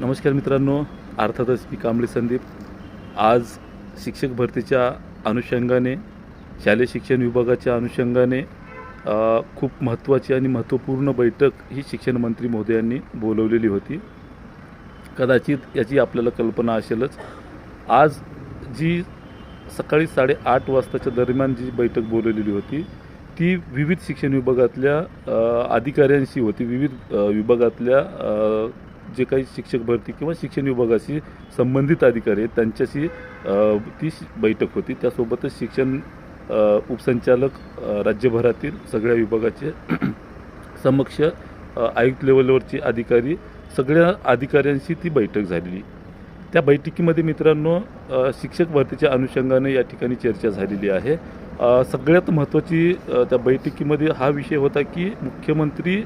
नमस्कार मित्रांनो अर्थातच मी कांबळे संदीप. आज शिक्षक भरतीच्या अनुषंगाने शालेय शिक्षण विभागाच्या अनुषंगाने खूप महत्त्वाची आणि महत्त्वपूर्ण बैठक ही शिक्षण मंत्री महोदयांनी बोलवलेली होती. कदाचित याची आपल्याला कल्पना असेलच. आज जी सकाळी साडेआठ वाजताच्या दरम्यान जी बैठक बोलवलेली होती ती विविध शिक्षण विभागातल्या अधिकाऱ्यांशी होती. विविध विभागातल्या जे काही शिक्षक भरती किंवा शिक्षण विभागाशी संबंधित अधिकारी आहेत त्यांच्याशी ती बैठक होती. त्यासोबतच शिक्षण उपसंचालक राज्यभरातील सगळ्या विभागाचे समक्ष आयुक्त लेवलवरचे अधिकारी सगळ्या अधिकाऱ्यांशी ती बैठक झालेली. त्या बैठकीमध्ये मित्रांनो शिक्षक भरतीच्या अनुषंगाने या ठिकाणी चर्चा झालेली आहे. सगळ्यात महत्त्वाची त्या बैठकीमध्ये हा विषय होता की मुख्यमंत्री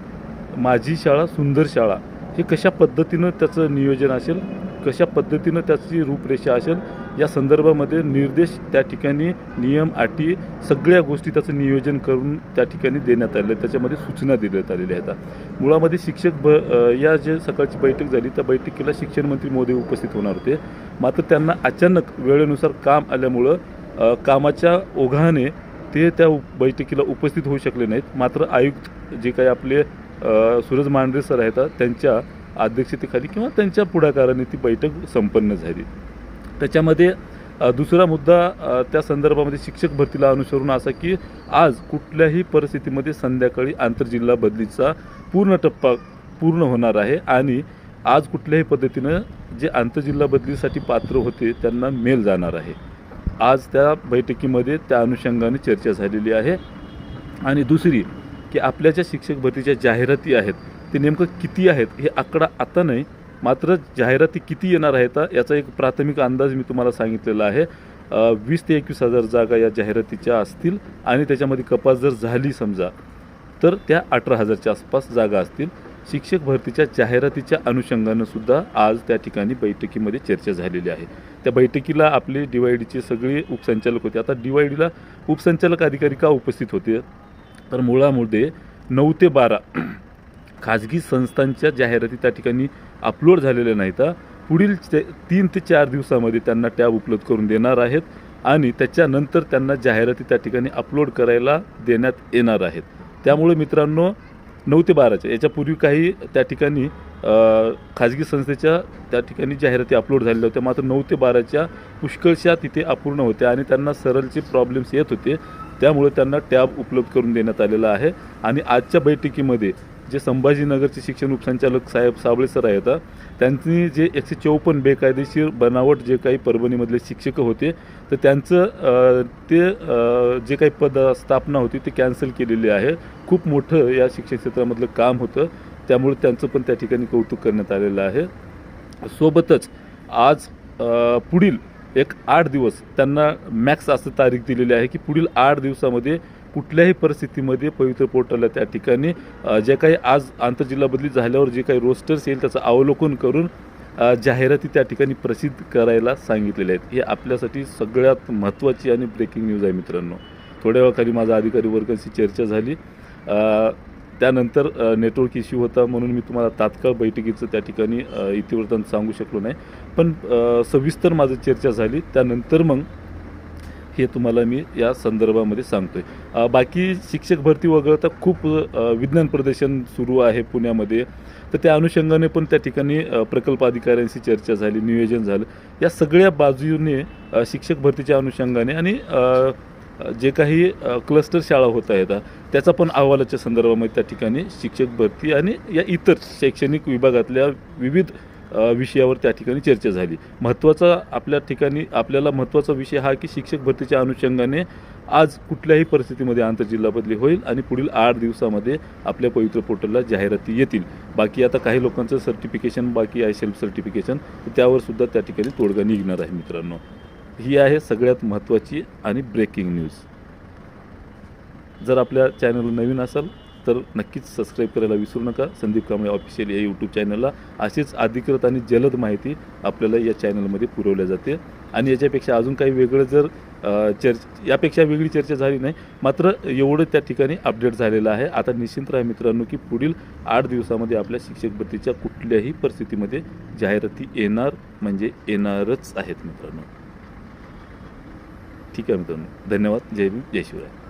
माझी शाळा सुंदर शाळा. हे कशा पद्धतीनं त्याचं नियोजन असेल कशा पद्धतीनं त्याची रूपरेषा असेल या संदर्भामध्ये निर्देश त्या ठिकाणी नियम अटी सगळ्या गोष्टी त्याचं नियोजन करून त्या ठिकाणी देण्यात आले त्याच्यामध्ये सूचना देण्यात आलेल्या आहेत. मुळामध्ये शिक्षक ब या जे सकाळची बैठक झाली त्या बैठकीला शिक्षण मंत्री मोदी उपस्थित होणार होते. मात्र त्यांना अचानक वेळेनुसार काम आल्यामुळं कामाच्या ओघाने ते त्या बैठकीला उपस्थित होऊ शकले नाहीत. मात्र आयुक्त जे काही आपले सूरज मांढरे सर आहेत त्यांच्या अध्यक्षतेखाली किंवा त्यांच्या पुढाकाराने ती बैठक संपन्न झाली. त्याच्यामध्ये दुसरा मुद्दा त्या संदर्भामध्ये शिक्षक भरतीला अनुसरून असा की आज कुठल्याही परिस्थितीमध्ये संध्याकाळी आंतरजिल्हा बदलीचा पूर्ण टप्पा पूर्ण होणार आहे आणि आज कुठल्याही पद्धतीनं जे आंतरजिल्हा बदलीसाठी पात्र होते त्यांना मेल जाणार आहे. आज त्या बैठकीमध्ये त्या अनुषंगाने चर्चा झालेली आहे. आणि दुसरी की आपल्या ज्या शिक्षक भरतीच्या जाहिराती आहेत ते नेमकं किती आहेत हे आकडा आता नाही मात्र जाहिराती किती येणार आहेत याचा एक प्राथमिक अंदाज मी तुम्हाला सांगितलेला आहे. वीस ते एकवीस हजार जागा या जाहिरातीच्या असतील आणि त्याच्यामध्ये कपात जर झाली समजा तर त्या अठरा हजारच्या आसपास जागा असतील. शिक्षक भरतीच्या जाहिरातीच्या अनुषंगानं सुद्धा आज त्या ठिकाणी बैठकीमध्ये चर्चा झालेली आहे. त्या बैठकीला आपले डी वाय डीचे सगळे उपसंचालक होते. आता डी वाय डीला उपसंचालक अधिकारी का उपस्थित होते? तर मुळामध्ये नऊ ते बारा खाजगी संस्थांच्या जाहिराती त्या ठिकाणी अपलोड झालेल्या नाहीत. पुढील ते- तीन ते चार दिवसामध्ये त्यांना टॅब उपलब्ध करून देणार आहेत आणि त्याच्यानंतर त्यांना जाहिराती त्या ठिकाणी अपलोड करायला देण्यात येणार आहेत. त्यामुळे मित्रांनो नऊ ते बाराच्या याच्यापूर्वी काही त्या ठिकाणी खाजगी संस्थेच्या त्या ठिकाणी जाहिराती अपलोड झालेल्या होत्या. मात्र नऊ ते बाराच्या पुष्कळशा तिथे अपूर्ण होत्या आणि त्यांना सरलचे प्रॉब्लेम्स येत होते. त्यामुळे त्यांना टॅब उपलब्ध करून देण्यात आलेला आहे. आणि आजच्या बैठकीमध्ये जे संभाजीनगरचे शिक्षण उपसंचालक साहेब साबळे सर आहेत त्यांनी जे एकशे चौपन्न बेकायदेशीर बनावट जे काही परभणीमधले शिक्षक होते तर त्यांचं ते जे काही पद स्थापना होती ती कॅन्सल केलेली आहे. खूप मोठं या शिक्षण क्षेत्रामधलं काम होतं. त्यामुळे त्यांचं पण त्या ठिकाणी कौतुक करण्यात आलेलं आहे. सोबतच आज पुढील एक आठ दिवस त्यांना मॅक्स असं तारीख दिलेली आहे की पुढील आठ दिवसामध्ये कुठल्याही परिस्थितीमध्ये पवित्र पोर्टलला त्या ठिकाणी जे काही आज आंतरजिल्हा बदली झाल्यावर जे काही रोस्टर्स येईल त्याचं अवलोकन करून जाहिराती त्या ठिकाणी प्रसिद्ध करायला सांगितलेले आहेत. हे आपल्यासाठी सगळ्यात महत्त्वाची आणि ब्रेकिंग न्यूज आहे मित्रांनो. थोड्या वेळाखाली माझा अधिकारी वर्गाशी चर्चा झाली. त्यानंतर नेटवर्क इश्यू होता म्हणून मी तुम्हाला तात्काळ बैठकीचं त्या ठिकाणी इतिवृत्तांत सांगू शकलो नाही. पण सविस्तर माझं चर्चा झाली. त्यानंतर मग हे तुम्हाला मी या संदर्भामध्ये सांगतो आहे बाकी शिक्षक भरती वगळता खूप विज्ञान प्रदर्शन सुरू आहे पुण्यामध्ये. तर त्या अनुषंगाने पण त्या ठिकाणी प्रकल्प अधिकाऱ्यांशी चर्चा झाली नियोजन झालं. या सगळ्या बाजूने शिक्षक भरतीच्या अनुषंगाने आणि जे काही क्लस्टर शाळा होत आहेत त्याचा पण अहवालाच्या संदर्भामध्ये त्या ठिकाणी शिक्षक भरती आणि या इतर शैक्षणिक विभागातल्या विविध विषयावर त्या ठिकाणी चर्चा झाली. महत्त्वाचा आपल्या ठिकाणी आपल्याला महत्त्वाचा विषय हा की शिक्षक भरतीच्या अनुषंगाने आज कुठल्याही परिस्थितीमध्ये आंतरजिल्हा बदली होईल आणि पुढील आठ दिवसामध्ये आपल्या पवित्र पोर्टलला जाहिराती येतील. बाकी आता काही लोकांचं सर्टिफिकेशन बाकी आहे सेल्फ सर्टिफिकेशन त्यावर सुद्धा त्या ठिकाणी तोडगा निघणार आहे मित्रांनो. ही आहे सगळ्यात महत्त्वाची आणि ब्रेकिंग न्यूज जर आपल्या चॅनल नवीन असाल तर नक्कीच सबस्क्राईब करायला विसरू नका. संदीप कांबळे ऑफिशियल या यूट्यूब चॅनलला अशीच अधिकृत आणि जलद माहिती आपल्याला या चॅनलमध्ये पुरवल्या जाते. आणि याच्यापेक्षा अजून काही वेगळं जर चर्च यापेक्षा वेगळी चर्चा झाली नाही मात्र एवढं त्या ठिकाणी अपडेट झालेलं आहे. आता निश्चिंत राहा मित्रांनो की पुढील आठ दिवसामध्ये आपल्या शिक्षक भरतीच्या कुठल्याही परिस्थितीमध्ये जाहिराती येणार म्हणजे येणारच आहेत मित्रांनो. ठीक आहे मित्रांनो. धन्यवाद. जय भीम. जय शिवराय.